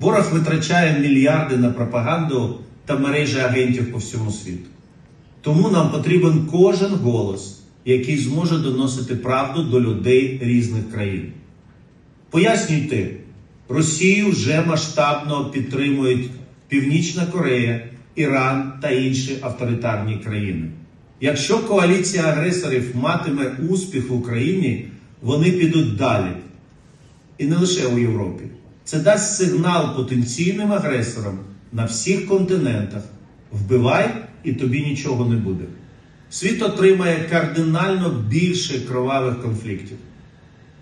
Ворог витрачає мільярди на пропаганду та мережі агентів по всьому світу. Тому нам потрібен кожен голос, який зможе доносити правду до людей різних країн. Пояснюйте, Росію вже масштабно підтримують Північна Корея, Іран та інші авторитарні країни. Якщо коаліція агресорів матиме успіх в Україні, вони підуть далі. І не лише у Європі. Це дасть сигнал потенційним агресорам на всіх континентах. Вбивай, і тобі нічого не буде. Світ отримає кардинально більше кровавих конфліктів.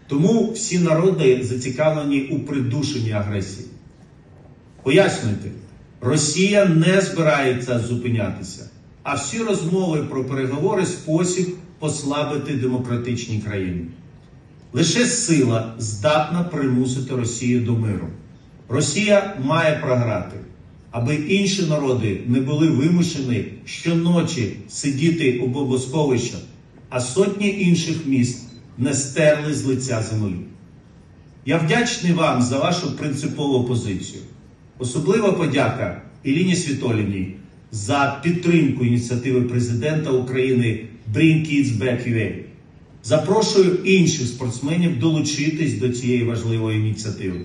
Тому всі народи зацікавлені у придушенні агресії. Пояснюйте, Росія не збирається зупинятися, а всі розмови про переговори спосіб послабити демократичні країни. Лише сила здатна примусити Росію до миру. Росія має програти, аби інші народи не були вимушені щоночі сидіти у бомбосховищах, а сотні інших міст не стерли з лиця землі. Я вдячний вам за вашу принципову позицію. Особлива подяка Іліні Світоліній за підтримку ініціативи президента України Bring Kids Back UA. Запрошую інших спортсменів долучитись до цієї важливої ініціативи.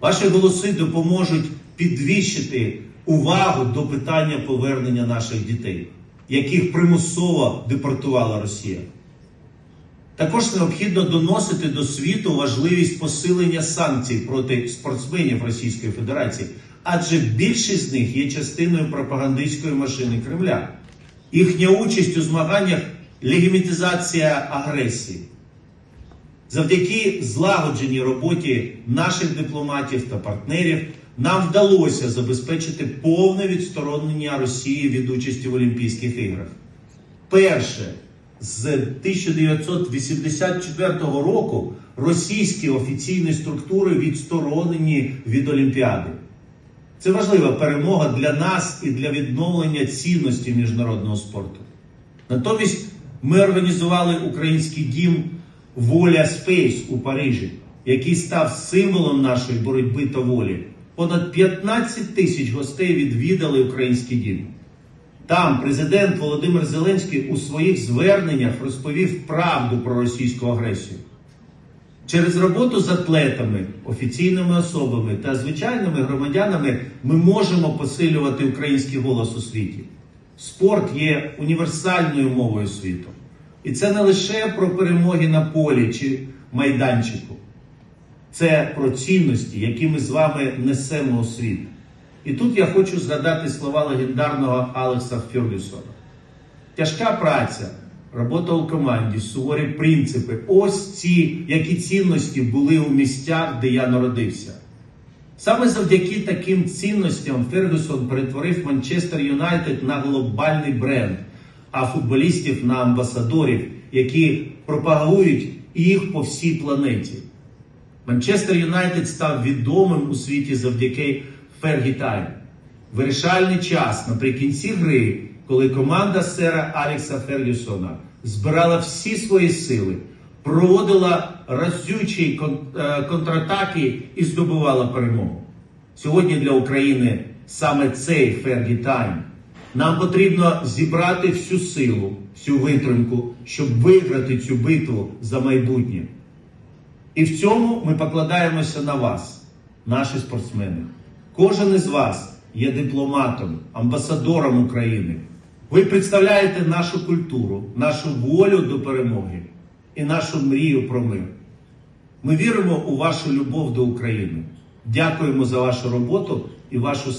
Ваші голоси допоможуть підвищити увагу до питання повернення наших дітей, яких примусово депортувала Росія. Також необхідно доносити до світу важливість посилення санкцій проти спортсменів Російської Федерації, адже більшість з них є частиною пропагандистської машини Кремля. Їхня участь у змаганнях легімітизація агресії. Завдяки злагодженій роботі наших дипломатів та партнерів нам вдалося забезпечити повне відсторонення Росії від участі в Олімпійських іграх. Перше, з 1984 року російські офіційні структури відсторонені від Олімпіади. Це важлива перемога для нас і для відновлення цінності міжнародного спорту. Натомість ми організували український дім Воля Спейс у Парижі, який став символом нашої боротьби та волі. Понад 15 тисяч гостей відвідали український дім. Там президент Володимир Зеленський у своїх зверненнях розповів правду про російську агресію. Через роботу з атлетами, офіційними особами та звичайними громадянами ми можемо посилювати український голос у світі. Спорт є універсальною мовою світу. І це не лише про перемоги на полі чи майданчику, це про цінності, які ми з вами несемо у світ. І тут я хочу згадати слова легендарного Алекса Фергюсона. Тяжка праця, робота у команді, суворі принципи ось ці, які цінності були у місцях, де я народився. Саме завдяки таким цінностям Фергюсон перетворив Манчестер Юнайтед на глобальний бренд, а футболістів на амбасадорів, які пропагують їх по всій планеті. Манчестер Юнайтед став відомим у світі завдяки Фергі Тайм. Вирішальний час наприкінці гри, коли команда сера Алекса Фергюсона збирала всі свої сили, проводила разючі е, контратаки і здобувала перемогу. Сьогодні для України саме цей Фергі Тайм. Нам потрібно зібрати всю силу, всю витримку, щоб виграти цю битву за майбутнє. І в цьому ми покладаємося на вас, наші спортсмени. Кожен із вас є дипломатом, амбасадором України. Ви представляєте нашу культуру, нашу волю до перемоги і нашу мрію про мир. Ми віримо у вашу любов до України. Дякуємо за вашу роботу і вашу